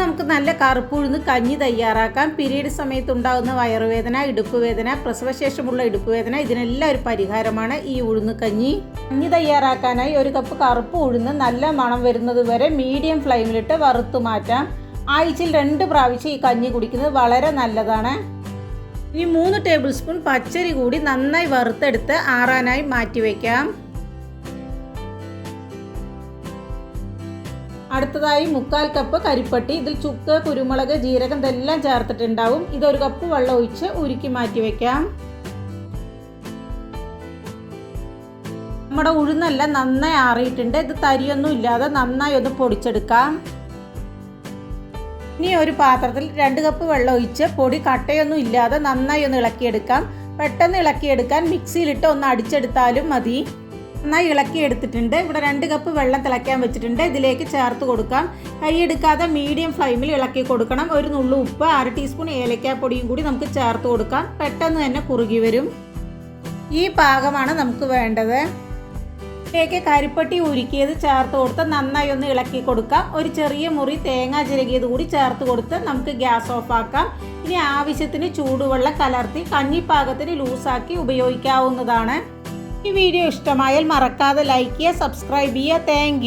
നമുക്ക് നല്ല കറുപ്പുഴുന്ന് കഞ്ഞി തയ്യാറാക്കാം. പീരീഡ് സമയത്ത് ഉണ്ടാകുന്ന വയറുവേദന ഇടുപ്പ് വേദന പ്രസവശേഷമുള്ള ഇടുപ്പ് വേദന ഇതിനെല്ലാം ഒരു പരിഹാരമാണ് ഈ ഉഴുന്ന് കഞ്ഞി. കഞ്ഞി തയ്യാറാക്കാനായി ഒരു കപ്പ് കറുപ്പ് ഉഴുന്ന് നല്ല മണം വരുന്നത് വരെ മീഡിയം ഫ്ലെയിമിലിട്ട് വറുത്തു മാറ്റാം. ആഴ്ചയിൽ രണ്ട് പ്രാവശ്യം ഈ കഞ്ഞി കുടിക്കുന്നത് വളരെ നല്ലതാണ്. ഇനി മൂന്ന് ടേബിൾ സ്പൂൺ പച്ചരി കൂടി നന്നായി വറുത്തെടുത്ത് ആറാനായി മാറ്റി വയ്ക്കാം അടുത്തതായി മുക്കാൽ കപ്പ് കരിപ്പട്ടി ഇതിൽ ചുക്ക് കുരുമുളക് ജീരകം ഇതെല്ലാം ചേർത്തിട്ടുണ്ടാവും. ഇതൊരു കപ്പ് വെള്ളം ഒഴിച്ച് ഉരുക്കി മാറ്റി വെക്കാം. നമ്മുടെ ഉഴുന്നെല്ലാം നന്നായി ആറിയിട്ടുണ്ട്. ഇത് തരിയൊന്നും ഇല്ലാതെ നന്നായി ഒന്ന് പൊടിച്ചെടുക്കാം. ഇനി ഒരു പാത്രത്തിൽ രണ്ട് കപ്പ് വെള്ളം ഒഴിച്ച് പൊടി കട്ടയൊന്നും ഇല്ലാതെ നന്നായി ഒന്ന് ഇളക്കിയെടുക്കാം. പെട്ടെന്ന് ഇളക്കിയെടുക്കാൻ മിക്സിയിലിട്ട് ഒന്ന് അടിച്ചെടുത്താലും മതി. നന്നായി ഇളക്കി എടുത്തിട്ടുണ്ട്. ഇവിടെ രണ്ട് കപ്പ് വെള്ളം തിളയ്ക്കാൻ വെച്ചിട്ടുണ്ട്. ഇതിലേക്ക് ചേർത്ത് കൊടുക്കാം. കൈയെടുക്കാതെ മീഡിയം ഫ്ലെയിമിൽ ഇളക്കി കൊടുക്കണം. ഒരു നുള്ളു ഉപ്പ് അര ടീസ്പൂൺ ഏലക്കാപ്പൊടിയും കൂടി നമുക്ക് ചേർത്ത് കൊടുക്കാം. പെട്ടെന്ന് തന്നെ കുറുകി വരും. ഈ പാകമാണ് നമുക്ക് വേണ്ടത്. ഇതിലേക്ക് കരിപ്പട്ടി ഉരുക്കിയത് ചേർത്ത് കൊടുത്ത് നന്നായി ഒന്ന് ഇളക്കി കൊടുക്കാം. ഒരു ചെറിയ മുറി തേങ്ങ ചിരകിയത് കൂടി ചേർത്ത് കൊടുത്ത് നമുക്ക് ഗ്യാസ് ഓഫ് ആക്കാം. ഇനി ആവശ്യത്തിന് ചൂടുവെള്ളം കലർത്തി കഞ്ഞിപ്പാകത്തിന് ലൂസാക്കി ഉപയോഗിക്കാവുന്നതാണ്. ഈ വീഡിയോ ഇഷ്ടമായാൽ മറക്കാതെ ലൈക്ക് ചെയ്യുക സബ്സ്ക്രൈബ് ചെയ്യുക. താങ്ക്